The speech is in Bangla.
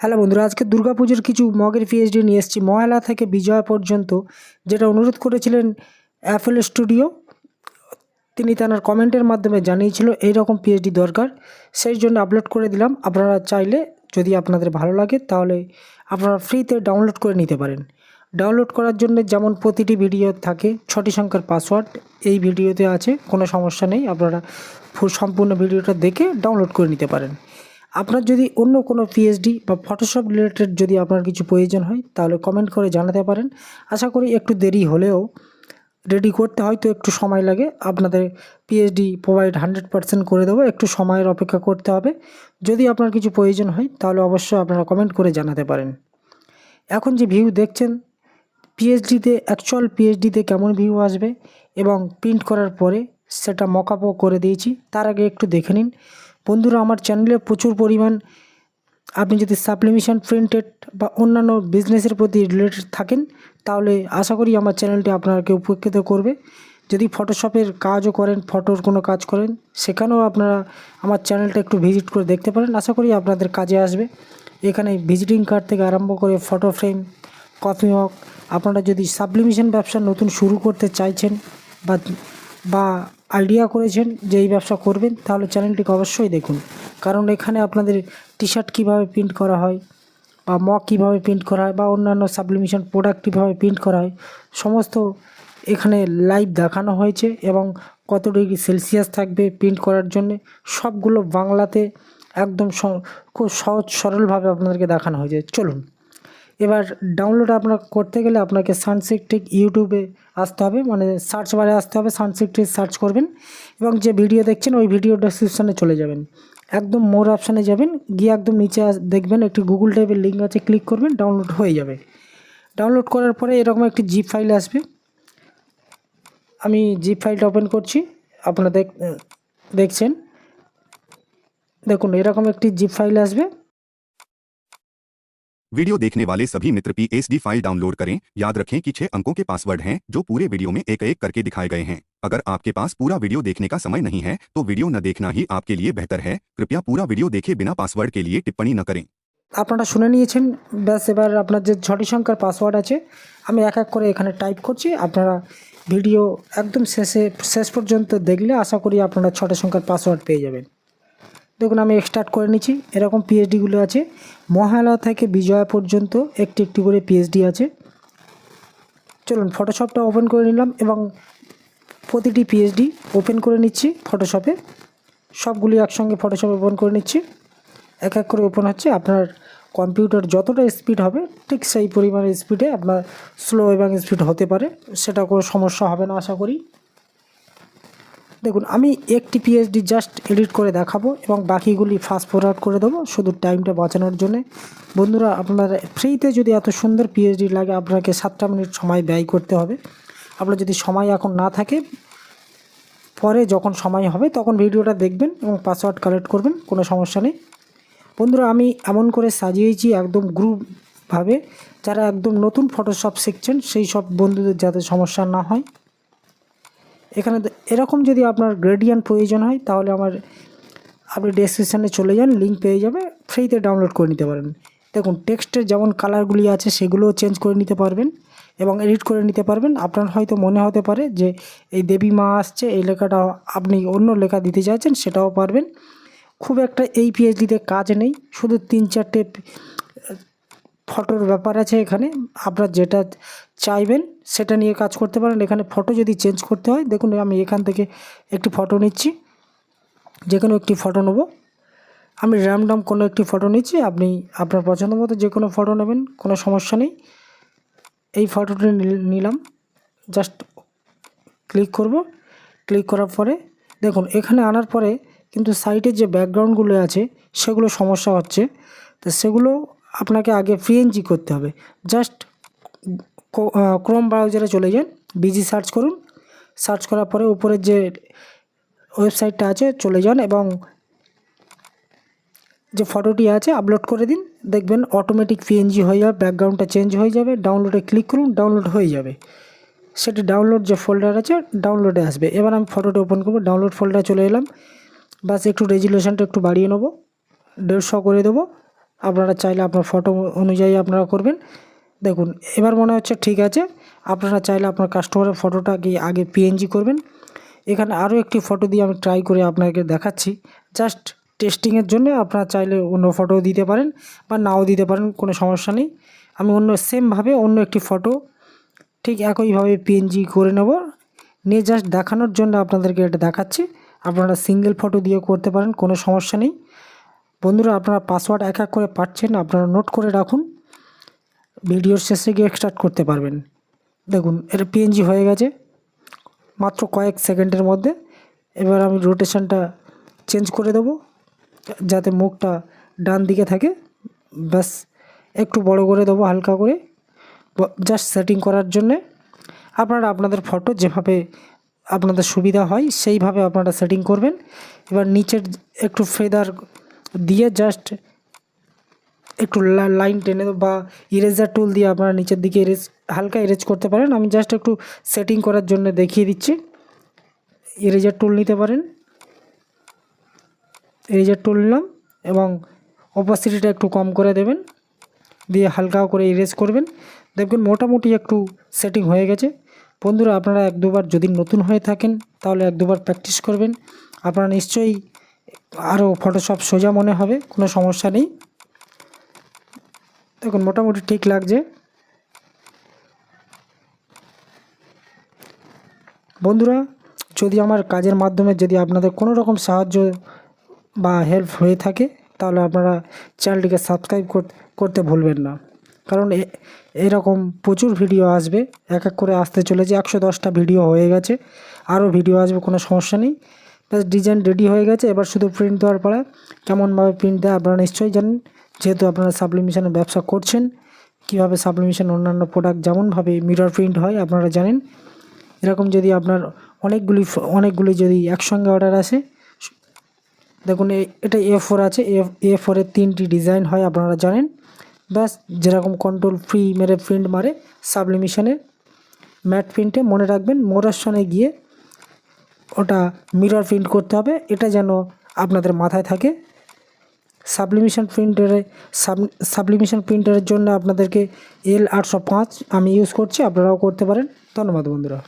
হ্যালো বন্ধুরা, আজকে দুর্গাপুজোর কিছু মগের পিএইচডি নিয়ে এসেছি। মহালা থেকে বিজয়া পর্যন্ত যেটা অনুরোধ করেছিলেন অ্যাপেল স্টুডিও তিনি তার কমেন্টের মাধ্যমে জানিয়েছিল এই রকম পিএইচডি দরকার। সেই জন্য আপলোড করে দিলাম। আপনারা চাইলে যদি আপনাদের ভালো লাগে তাহলে আপনারা ফ্রিতে ডাউনলোড করে নিতে পারেন। ডাউনলোড করার জন্য যেমন প্রতিটি ভিডিও থাকে, ছটি সংখ্যার পাসওয়ার্ড এই ভিডিওতে আছে, কোনো সমস্যা নেই। আপনারা সম্পূর্ণ ভিডিওটা দেখে ডাউনলোড করে নিতে পারেন। আপনার যদি অন্য কোনো পিএইচডি বা ফটোশপ রিলেটেড যদি আপনার কিছু প্রয়োজন হয়, তাহলে কমেন্ট করে জানাতে পারেন। আশা করি একটু দেরি হলেও রেডি করতে হয়তো একটু সময় লাগে। আপনাদের পিএইচডি প্রোভাইড হান্ড্রেড পার্সেন্ট করে দেবো। একটু সময়ের অপেক্ষা করতে হবে। যদি আপনার কিছু প্রয়োজন হয়, তাহলে অবশ্যই আপনারা কমেন্ট করে জানাতে পারেন। এখন যে ভিউ দেখছেন পিএইচডিতে অ্যাকচুয়াল পিএইচডিতে কেমন ভিউ আসবে এবং প্রিন্ট করার পরে সেটা মকআপও করে দিয়েছি। তার আগে একটু দেখে নিন। বন্ধুরা, আমার চ্যানেলে প্রচুর পরিমাণ আপনি যদি সাপ্লিমেশন প্রিন্টেড বা অন্যান্য বিজনেসের প্রতি রিলেটেড থাকেন, তাহলে আশা করি আমার চ্যানেলটি আপনাকে উপকৃত করবে। যদি ফটোশপের কাজও করেন ফটোর কোনো কাজ করেন, সেখানেও আপনারা আমার চ্যানেলটা একটু ভিজিট করে দেখতে পারেন। আশা করি আপনাদের কাজে আসবে। এখানে ভিজিটিং কার্ড থেকে আরম্ভ করে ফটো ফ্রেম কফি হক আপনারা যদি সাবলিমেশন ব্যবসা নতুন শুরু করতে চাইছেন বা বা আইডিয়া করেছেন যে এই ব্যবসা করবেন, তাহলে চ্যানেলটিকে অবশ্যই দেখুন। কারণ এখানে আপনাদের টি শার্ট কীভাবে প্রিন্ট করা হয়, বা মগ কীভাবে প্রিন্ট করা হয়, বা অন্যান্য সাবলিমিশন প্রোডাক্ট কীভাবে প্রিন্ট করা হয়, সমস্ত এখানে লাইভ দেখানো হয়েছে এবং কত ডিগ্রি সেলসিয়াস থাকবে প্রিন্ট করার জন্যে, সবগুলো বাংলাতে একদম খুব সহজ সরলভাবে আপনাদেরকে দেখানো হয়েছে। চলুন। এবার ডাউনলোড আপনার করতে গেলে আপনাকে সানসিকটেক ইউটিউবে আসতে হবে। মানে সার্চ বারে আসতে হবে সানসিকটেক সার্চ করবেন এবং যে ভিডিও দেখছেন, ওই ভিডিও ডেসক্রিপশানে চলে যাবেন। একদম মোর অপশানে যাবেন, গিয়ে একদম নিচে দেখবেন একটি গুগল টাইপের লিঙ্ক আছে ক্লিক করবেন ডাউনলোড হয়ে যাবে। ডাউনলোড করার পরে এরকম একটি জিপ ফাইল আসবে। আমি জিপ ফাইলটা ওপেন করছি, আপনারা দেখ দেখছেন। দেখুন, এরকম একটি জিপ ফাইল আসবে। वीडियो देखने वाले सभी मित्र P S D file download करें याद रखें कि छह अंकों के पासवर्ड हैं जो पूरे वीडियो में एक एक करके दिखाए गए हैं अगर आपके पास पूरा वीडियो देखने का समय नहीं है तो वीडियो न देखना ही आपके लिए बेहतर है कृपया पूरा वीडियो देखे बिना पासवर्ड के लिए टिप्पणी न करें আপনারা শুনে নিয়েছেন ব্যাস এবার আপনার যে ছটি সংখ্যার পাসওয়ার্ড আছে আমি এক এক করে এখানে টাইপ করছি আপনারা ভিডিও একদম শেষে শেষ পর্যন্ত দেখলে আশা করি আপনারা ছটা সংখ্যার পাসওয়ার্ড পেয়ে যাবেন দেখুন, আমি স্টার্ট করে নিচ্ছি। এরকম পিএইচডিগুলো আছে। মহালয়া থেকে বিজয়া পর্যন্ত একটি একটি করে পিএইচডি আছে। চলুন ফটোশপটা ওপেন করে নিলাম এবং প্রতিটি পিএইচডি ওপেন করে নিচ্ছি ফটোশপে সবগুলি একসঙ্গে ফটোশপ ওপেন করে নিচ্ছি। এক এক করে ওপেন হচ্ছে। আপনার কম্পিউটার যতটা স্পিড হবে, ঠিক সেই পরিমাণের স্পিডে আপনার স্লো এবং স্পিড হতে পারে। সেটা কোনো সমস্যা হবে না, আশা করি। দেখুন, আমি একটি পিএইচডি জাস্ট এডিট করে দেখাবো এবং বাকিগুলি ফাস্ট ফরওয়ার্ড করে দেবো শুধু টাইমটা বাঁচানোর জন্য। বন্ধুরা, আপনার ফ্রিতে যদি এত সুন্দর পিএইচডি লাগে, আপনাকে সাতটা মিনিট সময় ব্যয় করতে হবে। আপনার যদি সময় এখন না থাকে, পরে যখন সময় হবে তখন ভিডিওটা দেখবেন এবং পাসওয়ার্ড কালেক্ট করবেন, কোনো সমস্যা নেই। বন্ধুরা, আমি এমন করে সাজিয়েছি একদম গ্রুপভাবে যারা একদম নতুন ফটোশপ শিখছেন, সেই সব বন্ধুদের যাতে সমস্যা না হয়। এখানে এরকম যদি আপনার গ্রেডিয়ান প্রয়োজন হয়, তাহলে আমার আপনি ডেসক্রিপশানে চলে যান লিঙ্ক পেয়ে যাবে ফ্রিতে ডাউনলোড করে নিতে পারেন দেখুন টেক্সটের যেমন কালারগুলি আছে, সেগুলোও চেঞ্জ করে নিতে পারবেন এবং এডিট করে নিতে পারবেন। আপনার হয়তো মনে হতে পারে যে এই দেবী মা আসছে, এই লেখাটা আপনি অন্য লেখা দিতে চাইছেন, সেটাও পারবেন। খুব একটা এই পিএইচডিতে কাজ নেই, শুধু তিন চারটে ফটোর ব্যাপার আছে এখানে। আপনার যেটা চাইবেন সেটা নিয়ে কাজ করতে পারেন। এখানে ফটো যদি চেঞ্জ করতে হয়, দেখুন আমি এখান থেকে একটি ফটো নিচ্ছি। যে কোনো একটি ফটো নেব। আমি র্যামডাম কোনো একটি ফটো নিচ্ছি। আপনি আপনার পছন্দ মতো যে কোনো ফটো নেবেন, কোনো সমস্যা নেই। এই ফটোটি নিল- নিলাম। জাস্ট ক্লিক করব। ক্লিক করার পরে দেখুন, এখানে আনার পরে কিন্তু সাইটের যে ব্যাকগ্রাউন্ডগুলো আছে, সেগুলো সমস্যা হচ্ছে। তো সেগুলো আপনাকে আগে ফ্রিএনজি করতে হবে। জাস্ট ক্রোম ব্রাউজারে চলে যান বিজি সার্চ করুন। সার্চ করার পরে উপরের যে ওয়েবসাইটটা আছে, চলে যান এবং যে ফটোটি আছে আপলোড করে দিন। দেখবেন অটোমেটিক পিএনজি হয়ে যাবে ব্যাকগ্রাউন্ডটা চেঞ্জ হয়ে যাবে। ডাউনলোডে ক্লিক করুন ডাউনলোড হয়ে যাবে। সেটি ডাউনলোড যে ফোল্ডার আছে ডাউনলোডে আসবে। এবার আমি ফটোটা ওপেন করব ডাউনলোড ফোল্ডারে চলে এলাম। বাস একটু রেজুলেশনটা একটু বাড়িয়ে নেব। দেড়শো করে দেবো। আপনারা চাইলে আপনার ফটো অনুযায়ী আপনারা করবেন। দেখুন, এবার মনে হচ্ছে ঠিক আছে। আপনারা চাইলে আপনার কাস্টমারের ফটোটা কি আগে পিএনজি করবেন। এখানে আরও একটি ফটো দিয়ে আমি ট্রাই করে আপনাকে দেখাচ্ছি। জাস্ট টেস্টিংয়ের জন্য আপনারা চাইলে অন্য ফটো দিতে পারেন বা নাও দিতে পারেন, কোনো সমস্যা নেই। আমি অন্য সেমভাবে অন্য একটি ফটো ঠিক একইভাবে পিএনজি করে নেব। নিয়ে জাস্ট দেখানোর জন্য আপনাদেরকে এটা দেখাচ্ছি। আপনারা সিঙ্গেল ফটো দিয়ে করতে পারেন, কোনো সমস্যা নেই। বন্ধুরা, আপনারা পাসওয়ার্ড এক এক করে পাচ্ছেন, আপনারা নোট করে রাখুন। ভিডিওর শেষে গিয়ে স্টার্ট করতে পারবেন। দেখুন, এটা পিএনজি হয়ে গেছে, মাত্র কয়েক সেকেন্ডের মধ্যে। এবার আমি রোটেশনটা চেঞ্জ করে দেবো, যাতে মুখটা ডান দিকে থাকে। ব্যাস, একটু বড় করে দেবো, হালকা করে। জাস্ট সেটিং করার জন্যে। আপনারা আপনাদের ফটো যেভাবে আপনাদের সুবিধা হয়, সেইভাবে আপনারা সেটিং করবেন। এবার নিচের একটু ফেদার দিয়ে জাস্ট একটু লাইন টেনে বা ইরেজার টুল দিয়ে আপনারা নিচের দিকে ইরেজ হালকা ইরেজ করতে পারেন। আমি জাস্ট একটু সেটিং করার জন্য দেখিয়ে দিচ্ছি। ইরেজার টুল নিতে পারেন। ইরেজার টুল নিলাম এবং অপাসিটিটা একটু কম করে দেবেন। দিয়ে হালকা করে ইরেজ করবেন। দেখবেন মোটামুটি একটু সেটিং হয়ে গেছে। বন্ধুরা, আপনারা এক দুবার যদি নতুন হয়ে থাকেন, তাহলে এক দুবার প্র্যাকটিস করবেন। আপনারা নিশ্চয়ই আরও ফটোশপ সোজা মনে হবে, কোনো সমস্যা নেই। দেখুন, মোটামুটি ঠিক লাগছে। বন্ধুরা, যদি আমার কাজের মাধ্যমে যদি আপনাদের কোনো রকম সাহায্য বা হেল্প হয়ে থাকে, তাহলে আপনারা চ্যানেলটিকে সাবস্ক্রাইব করতে ভুলবেন না। কারণ এরকম প্রচুর ভিডিও আসবে। এক এক করে আসতে চলেছে। একশো দশটা ভিডিও হয়ে গেছে। আরও ভিডিও আসবে, কোনো সমস্যা নেই। ব্যাস ডিজাইন রেডি হয়ে গেছে। এবার শুধু প্রিন্ট দেওয়ার পরে কেমনভাবে প্রিন্ট দেয় আপনারা নিশ্চয়ই জানেন। যেহেতু আপনারা সাবলিমিশনের ব্যবসা করছেন, কীভাবে সাবলিমিশন অন্যান্য প্রোডাক্ট যেমনভাবে মিরর প্রিন্ট হয় আপনারা জানেন। এরকম যদি আপনার অনেকগুলি অনেকগুলি যদি একসঙ্গে অর্ডার আসে, দেখুন এটা এ ফোর আছে। এ ফোরের তিনটি ডিজাইন হয় আপনারা জানেন। ব্যাস যেরকম কন্ট্রোল ফ্রি মেরে প্রিন্ট মারে সাবলিমিশনে ম্যাট প্রিন্টে মনে রাখবেন। মোরাসনে গিয়ে ওটা মিরর প্রিন্ট করতে হবে। এটা যেন আপনাদের মাথায় থাকে। সাবলিমিশন প্রিন্টারে সাবলিমিশন প্রিন্টারের জন্য আপনাদেরকে এল আটশো পাঁচ আমি ইউজ করছি, আপনারাও করতে পারেন। ধন্যবাদ বন্ধুরা।